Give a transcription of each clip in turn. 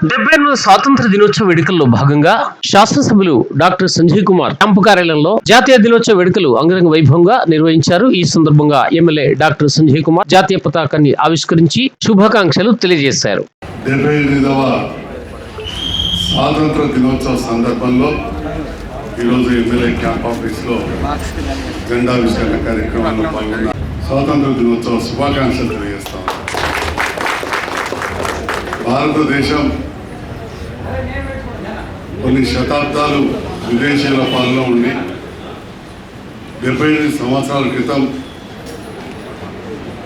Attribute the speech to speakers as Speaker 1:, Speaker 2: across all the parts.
Speaker 1: డెబ్బై ఎనిమిది స్వాతంత్ర దినోత్సవ వేడుకల్లో భాగంగా శాసనసభ్యులు డాక్టర్ సంజయ్ కుమార్ క్యాంపు కార్యాలయంలో జాతీయ దినోత్సవ వేడుకలు అంగరంగ వైభవంగా నిర్వహించారు. ఈ సందర్భంగా ఎమ్మెల్యే డాక్టర్ సంజయ్ కుమార్ జాతీయ పతాకాన్ని ఆవిష్కరించి శుభాకాంక్షలు తెలియజేశారు.
Speaker 2: స్వాతంత్ర దినోత్సవ సందర్భంలో ఈరోజు ఎమ్మెల్యే క్యాంప్ ఆఫీస్లో జెండావిష్కరణ కార్యక్రమంలో పాల్గొన్న స్వాతంత్ర దినోత్సవ శుభాకాంక్షలు తెలియజేస్తాం భారతదేశం కొన్ని శతాబ్దాలు విదేశీయుల పాలన ఉండి డెబ్బై ఎనిమిది సంవత్సరాల క్రితం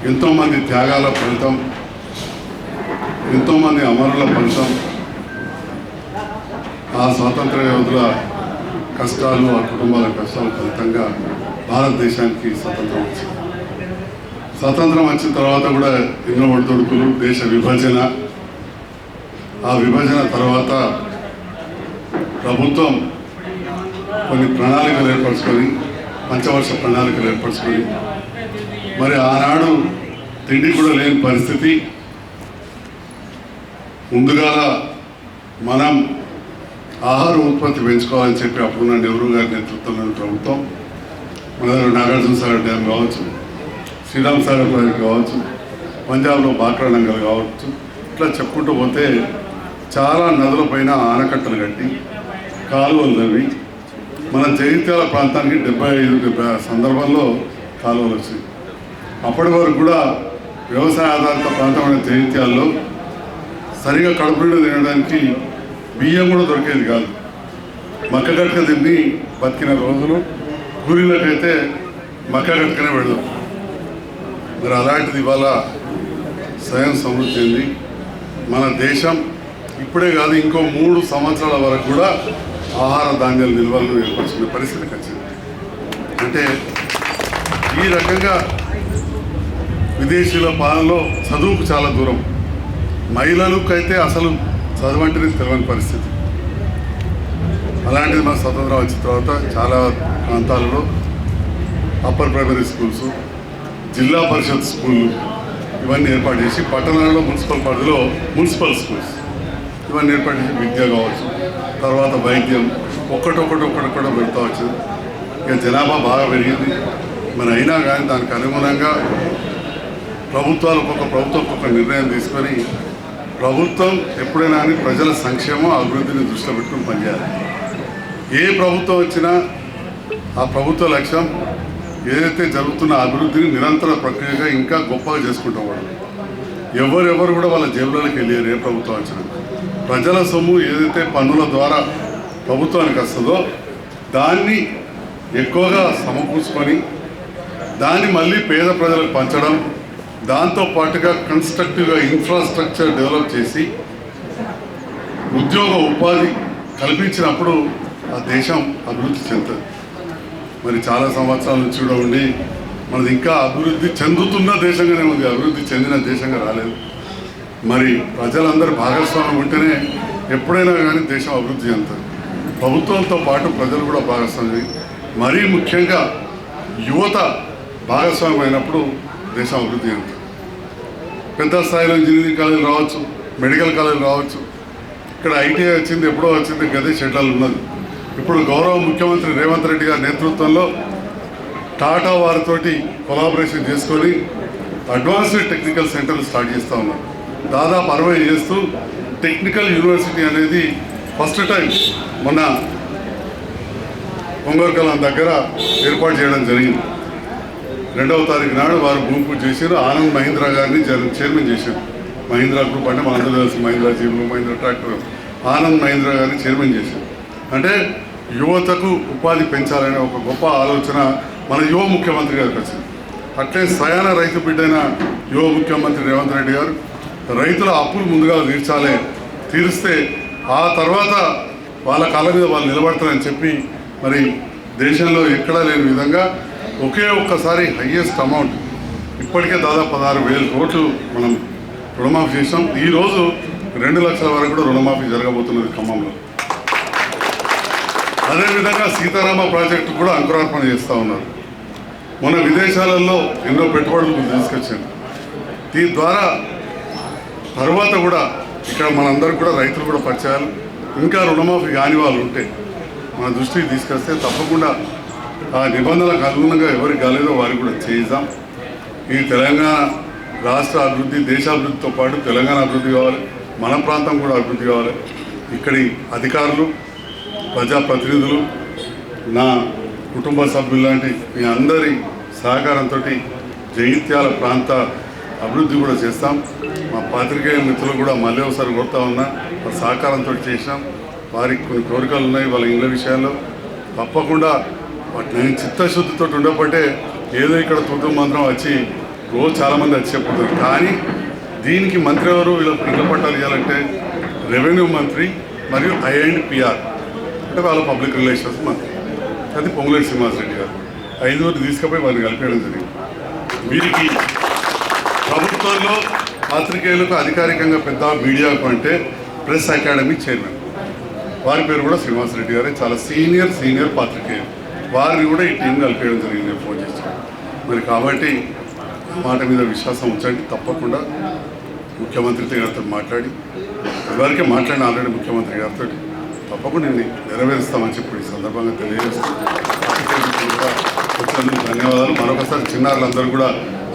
Speaker 2: ఎంతోమంది త్యాగాల ఫలితం ఎంతోమంది అమరుల ఫలితం ఆ స్వాతంత్ర యోధుల కష్టాలు ఆ కుటుంబాల కష్టాల ఫలితంగా భారతదేశానికి స్వతంత్రం వచ్చింది. స్వతంత్రం వచ్చిన తర్వాత కూడా ఎన్నో ఒడిదొడుకులు దేశ విభజన ఆ విభజన తర్వాత ప్రభుత్వం కొన్ని ప్రణాళికలు ఏర్పరచుకొని పంచవర్ష ప్రణాళికలు ఏర్పరచుకొని మరి ఆనాడు తిండి కూడా లేని పరిస్థితి. ముందుగా మనం ఆహార ఉత్పత్తి పెంచుకోవాలని చెప్పి అప్పుడున్న నెహ్రూ గారి నేతృత్వంలోని ప్రభుత్వం మన నాగార్జున సాగర్ డ్యామ్ కావచ్చు శ్రీరామ్ సాగర్ ప్రాజెక్ట్ కావచ్చు పంజాబ్లో బాక్రా నంగల్ కావచ్చు ఇట్లా చెప్పుకుంటూ పోతే చాలా నదుల పైన ఆనకట్టలు కట్టి కాలువలు తవ్వి మన జగిత్యాల ప్రాంతానికి డెబ్బై ఐదు డెబ్బై సందర్భంలో కాలువలు వచ్చాయి. అప్పటి వరకు కూడా వ్యవసాయ ఆధారిత ప్రాంతమైన జగిత్యాల్లో సరిగా కడుపు తినడానికి బియ్యం కూడా దొరికేది కాదు. మక్క గట్క తిని బతికిన రోజులు కూలీలకైతే మక్క గట్కనే పెడదాం. మరి అలాంటిది ఇవాళ స్వయం సమృద్ధి చెంది మన దేశం ఇప్పుడే కాదు ఇంకో మూడు సంవత్సరాల వరకు కూడా ఆహార ధాన్యాల నిల్వలను ఏర్పరచుకునే పరిస్థితి వచ్చింది. అంటే ఈ రకంగా విదేశీయుల పాలనలో చదువుకు చాలా దూరం. మహిళలకైతే అసలు చదవంటేనే తెలియని పరిస్థితి. అలాంటిది మన స్వతంత్రం వచ్చిన తర్వాత చాలా ప్రాంతాలలో అప్పర్ ప్రైమరీ స్కూల్స్ జిల్లా పరిషత్ స్కూళ్ళు ఇవన్నీ ఏర్పాటు చేసి పట్టణాలలో మున్సిపల్ పరిధిలో మున్సిపల్ స్కూల్స్ ఇవన్నీ ఏర్పాటు విద్య కావచ్చు తర్వాత వైద్యం ఒక్కటొక్కటి ఒక్కటొక్కటి పెడతా వచ్చింది ఇక జనాభా బాగా పెరిగింది. మరి అయినా కానీ దానికి అనుగుణంగా ప్రభుత్వాలు ఒక్కొక్క ప్రభుత్వం ఒక్కొక్క నిర్ణయం తీసుకొని ప్రభుత్వం ఎప్పుడైనా కానీ ప్రజల సంక్షేమం అభివృద్ధిని దృష్టిలో పెట్టుకుని పనిచేయాలి. ఏ ప్రభుత్వం వచ్చినా ఆ ప్రభుత్వ లక్ష్యం ఏదైతే జరుగుతున్న అభివృద్ధిని నిరంతర ప్రక్రియగా ఇంకా గొప్పగా చేసుకుంటాం వాళ్ళు. ఎవరెవరు కూడా వాళ్ళ జేబులకి వెళ్ళారు ఏ ప్రభుత్వం వచ్చినా. ప్రజల సొమ్ము ఏదైతే పన్నుల ద్వారా ప్రభుత్వానికి వస్తుందో దాన్ని ఎక్కువగా సమకూర్చుకొని దాన్ని మళ్ళీ పేద ప్రజలకు పంచడం దాంతో పాటుగా కన్స్ట్రక్టివ్గా ఇన్ఫ్రాస్ట్రక్చర్ డెవలప్ చేసి ఉద్యోగ ఉపాధి కల్పించినప్పుడు ఆ దేశం అభివృద్ధి చెందుతుంది. మరి చాలా సంవత్సరాల నుంచి కూడా ఉండి మనది ఇంకా అభివృద్ధి చెందుతున్న దేశంగానే ఉంది అభివృద్ధి చెందిన దేశంగా రాలేదు. మరి ప్రజలందరూ భాగస్వామ్యం ఉంటేనే ఎప్పుడైనా కానీ దేశం అభివృద్ధి చెందుతుంది. ప్రభుత్వంతో పాటు ప్రజలు కూడా భాగస్వామ్యం మరీ ముఖ్యంగా యువత భాగస్వామ్యం అయినప్పుడు దేశం అభివృద్ధి చెందుతుంది. పెద్ద స్థాయిలో ఇంజనీరింగ్ కాలేజీలు రావచ్చు మెడికల్ కాలేజీలు రావచ్చు. ఇక్కడ ఐటీఐ వచ్చింది ఎప్పుడో వచ్చింది గదే షెడ్యూల్ ఉన్నది. ఇప్పుడు గౌరవ ముఖ్యమంత్రి రేవంత్ రెడ్డి గారి నేతృత్వంలో టాటా వారితోటి కొలాబరేషన్ చేసుకొని అడ్వాన్స్డ్ టెక్నికల్ సెంటర్లు స్టార్ట్ చేస్తూ ఉన్నారు. దాదాపు అరవై చేస్తూ టెక్నికల్ యూనివర్సిటీ అనేది ఫస్ట్ టైం మొన్న కలాం దగ్గర ఏర్పాటు చేయడం జరిగింది. రెండవ తారీఖు నాడు వారు భూమి పూజ చేశారు. ఆనంద్ మహీంద్రా గారిని చైర్మన్ చేశారు. మహీంద్రా గ్రూప్ అంటే మనందరూ తెలుసు మహీంద్రా జీవులు మహీంద్రా ట్రాక్టర్. ఆనంద్ మహీంద్రా గారిని చైర్మన్ చేశారు. అంటే యువతకు ఉపాధి పెంచాలనే ఒక గొప్ప ఆలోచన మన యువ ముఖ్యమంత్రి గారికి వచ్చింది. అట్లే సయాన రైతు బిడ్డైన యువ ముఖ్యమంత్రి రేవంత్ రెడ్డి గారు రైతుల అప్పులు ముందుగా తీర్చాలి తీరిస్తే ఆ తర్వాత వాళ్ళ కాళ్ళ మీద వాళ్ళు నిలబడతారని చెప్పి మరి దేశంలో ఎక్కడా లేని విధంగా ఒకే ఒక్కసారి హయ్యెస్ట్ అమౌంట్ ఇప్పటికే దాదాపు పదహారు వేల కోట్లు మనం రుణమాఫీ చేసాం ఈరోజు రెండు లక్షల వరకు కూడా రుణమాఫీ జరగబోతున్నది ఖమ్మంలో. అదేవిధంగా సీతారామ ప్రాజెక్టు కూడా అంకురార్పణ చేస్తూ ఉన్నారు. మన విదేశాలలో ఎన్నో పెట్టుబడులు తీసుకొచ్చాను దీని ద్వారా తర్వాత కూడా ఇక్కడ మనందరం కూడా రైతులు కూడా పరిచయాలు ఇంకా రుణమాఫీ కాని వాళ్ళు ఉంటే మన దృష్టికి తీసుకొస్తే తప్పకుండా ఆ నిబంధనలకు అనుగుణంగా ఎవరికి కాలేదో వారికి కూడా చేయిద్దాం. ఈ తెలంగాణ రాష్ట్ర అభివృద్ధి దేశాభివృద్ధితో పాటు తెలంగాణ అభివృద్ధి కావాలి మన ప్రాంతం కూడా అభివృద్ధి కావాలి. ఇక్కడి అధికారులు ప్రజాప్రతినిధులు నా కుటుంబ సభ్యులు లాంటి మీ అందరి సహకారంతో జగిత్యాల ప్రాంత అభివృద్ధి కూడా చేస్తాం. మా పాత్రికేయ మిత్రులు కూడా మళ్ళీ ఒకసారి కొడతా ఉన్నా వారి సహకారంతో చేసినాం. వారికి కొన్ని కోరికలు ఉన్నాయి వాళ్ళ ఇళ్ళ విషయాల్లో. తప్పకుండా వాటిని నేను చిత్తశుద్ధితో ఉండబట్టే ఏదో ఇక్కడ తుదం మంత్రం వచ్చి రోజు చాలామంది వచ్చి చెప్పుతారు కానీ దీనికి మంత్రి ఎవరు? వీళ్ళ ఇళ్ళ పట్టాలు ఇవ్వాలంటే రెవెన్యూ మంత్రి మరియు ఐ అండ్ పిఆర్ అంటే వాళ్ళ పబ్లిక్ రిలేషన్స్ మంత్రి. అది పొంగులేటి శ్రీనివాసరెడ్డి గారు. ఐదుగురు తీసుకుపోయి వారిని కలిపేయడం జరిగింది. వీరికి ప్రభుత్వంలో పాత్రికేయులకు అధికారికంగా పెద్ద మీడియాకు అంటే ప్రెస్ అకాడమీ చైర్మన్. వారి పేరు కూడా శ్రీనివాసరెడ్డి గారే. చాలా సీనియర్ సీనియర్ పాత్రికేయులు. వారిని కూడా ఈ టీం కలిపేయడం జరిగింది. ఫోన్ చేసి మరి కాబట్టి మాట మీద విశ్వాసం ఉంచండి. తప్పకుండా ముఖ్యమంత్రి గారితో మాట్లాడి ఇదివరకే మాట్లాడిన ఆల్రెడీ ముఖ్యమంత్రి గారితో తప్పకుండా నేను నెరవేరుస్తామని చెప్పి ఈ సందర్భంగా తెలియజేస్తున్నాను. ధన్యవాదాలు. మరొకసారి చిన్నారులందరూ కూడా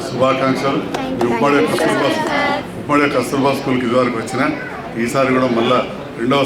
Speaker 2: శుభాకాంక్షలు. ఉమ్మడి కస్తూర్బా ఉమ్మడి కస్తూర్బా స్కూల్కి ఇదివరకు వచ్చిన ఈసారి కూడా మళ్ళా రెండవ